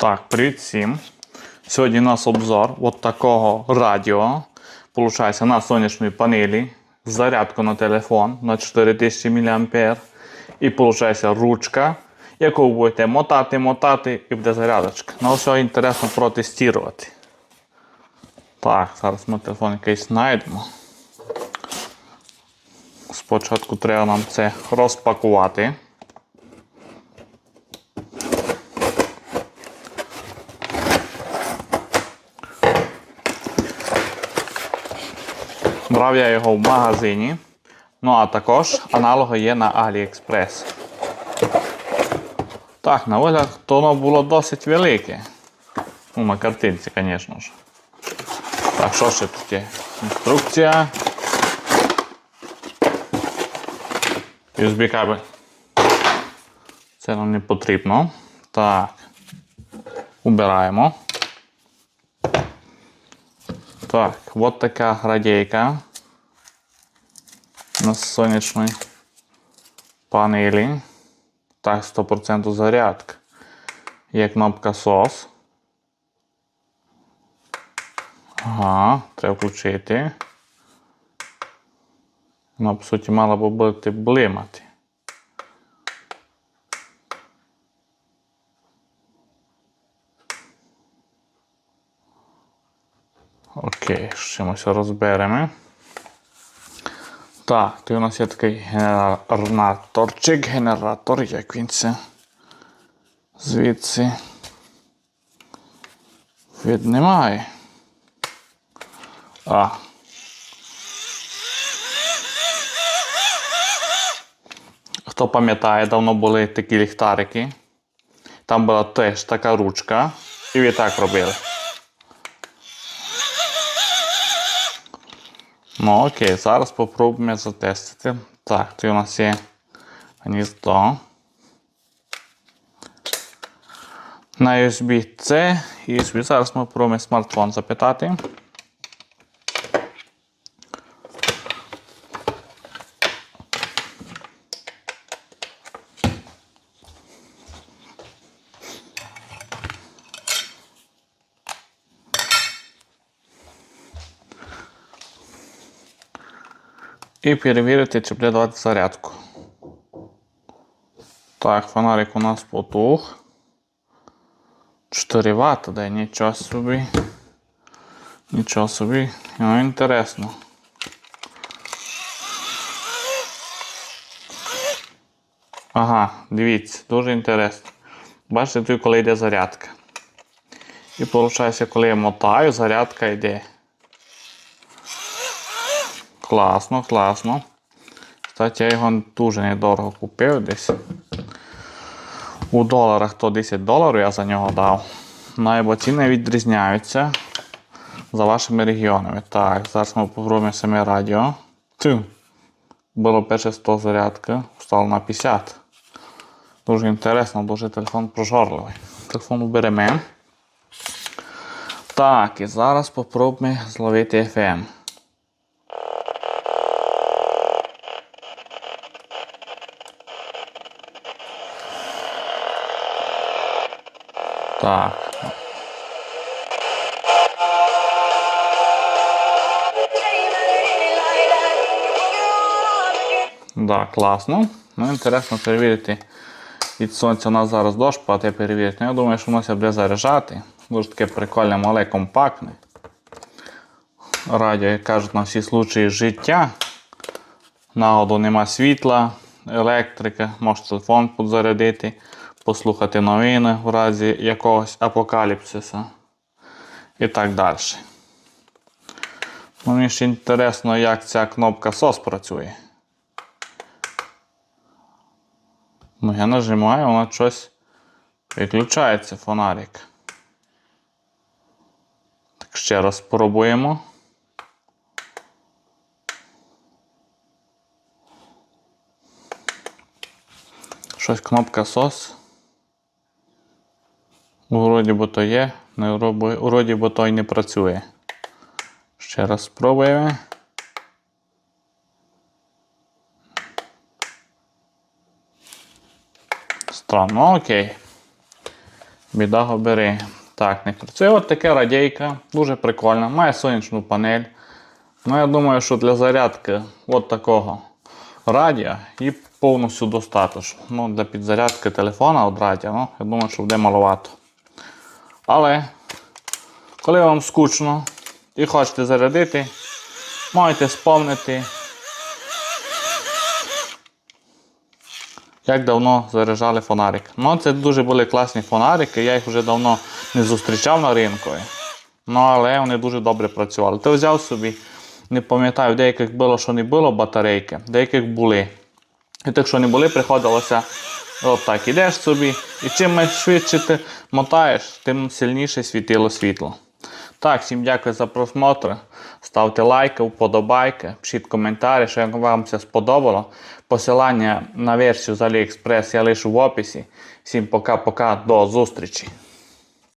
Так, привіт всім. Сьогодні у нас обзор от такого радіо. Получається на сонячній панелі. Зарядку на телефон на 4000 мА. І виходить ручка, яку будете мотати, мотати і буде зарядочка. Ну, все інтересно протестувати. Так, зараз ми телефон якийсь знайдемо. Спочатку треба нам це розпакувати. Брав я його в магазині. Ну, а також аналоги є на AliExpress. Так, на вигляд, воно було досить велике. Ну, на картинці, звісно ж. Так, що ще тут є? Інструкція. USB кабель. Це нам не потрібно. Так. Убираємо. Так, от така радійка на сонячній панелі. Так, 100% зарядка. Є кнопка SOS. Ага, треба включити. Вона, по суті, мала би бути блимати. Окей, з чимось розберемо. Так, тут у нас є такий генераторчик, генератор, як він це звідси віднімає. А. Хто пам'ятає, давно були такі ліхтарики. Там була теж така ручка. І ви так робили. Ну окей, зараз спробуємо затестити. Так, тут у нас є гніздо. На USB-C і USB. Зараз ми спробуємо смартфон запитати. І перевірити, чи буде давати зарядку. Так, фонарик у нас потух. 4 Вт, да, нічого собі. Нічого собі. Ну, інтересно. Ага, дивіться, дуже інтересно. Бачите, тут коли йде зарядка. І виходить, коли я мотаю, зарядка йде. Класно, класно. Кстати, я його дуже недорого купив десь. У доларах то 10 доларів я за нього дав. Ну, ціни відрізняються за вашими регіонами. Так, зараз ми попробуємо саме радіо. Тю. Було перше 100 зарядка, стало на 50. Дуже інтересно, дуже телефон прожорливий. Телефон уберемо. Так, і зараз спробуємо зловити FM. Так. Да, класно. Ну, інтересно перевірити. Від сонця у нас зараз дощ падає перевірити. Ну, я думаю, що воно буде заряджати. Дуже таке прикольне, мале, компактне. Радіо, як кажуть, на всі случаї життя. Нагоду нема світла, електрика, можеш телефон підзарядити, послухати новини в разі якогось апокаліпсиса і так далі. Ну, Мені ще інтересно, як ця кнопка SOS працює. Ну, я нажимаю, вона щось виключається фонарик. Так, ще раз спробуємо. Щось кнопка SOS. Вроді би то є, не вроді, би то й не працює. Ще раз спробуємо. Странно, окей. Біда го бери. Так, не працює. От таке радійка, дуже прикольна. Має сонячну панель. Ну, я думаю, що для зарядки от такого радіо і повністю достатньо. Ну, для підзарядки телефона від радіо, ну, я думаю, що буде маловато. Але, коли вам скучно і хочете зарядити, можете сповнити, як давно заряджали фонарик. Ну, це дуже були класні фонарики, я їх вже давно не зустрічав на ринку. Ну, але вони дуже добре працювали. Ти взяв собі, не пам'ятаю, деяких було, що не було батарейки, деяких були. І тих, що не були, приходилося от так, ідеш собі, і чим швидше ти мотаєш, тим сильніше світило світло. Так, всім дякую за просмотр. Ставте лайки, вподобайки, пишіть коментарі, що як вам це сподобало. Посилання на версію з AliExpress я лишу в описі. Всім пока-пока, до зустрічі!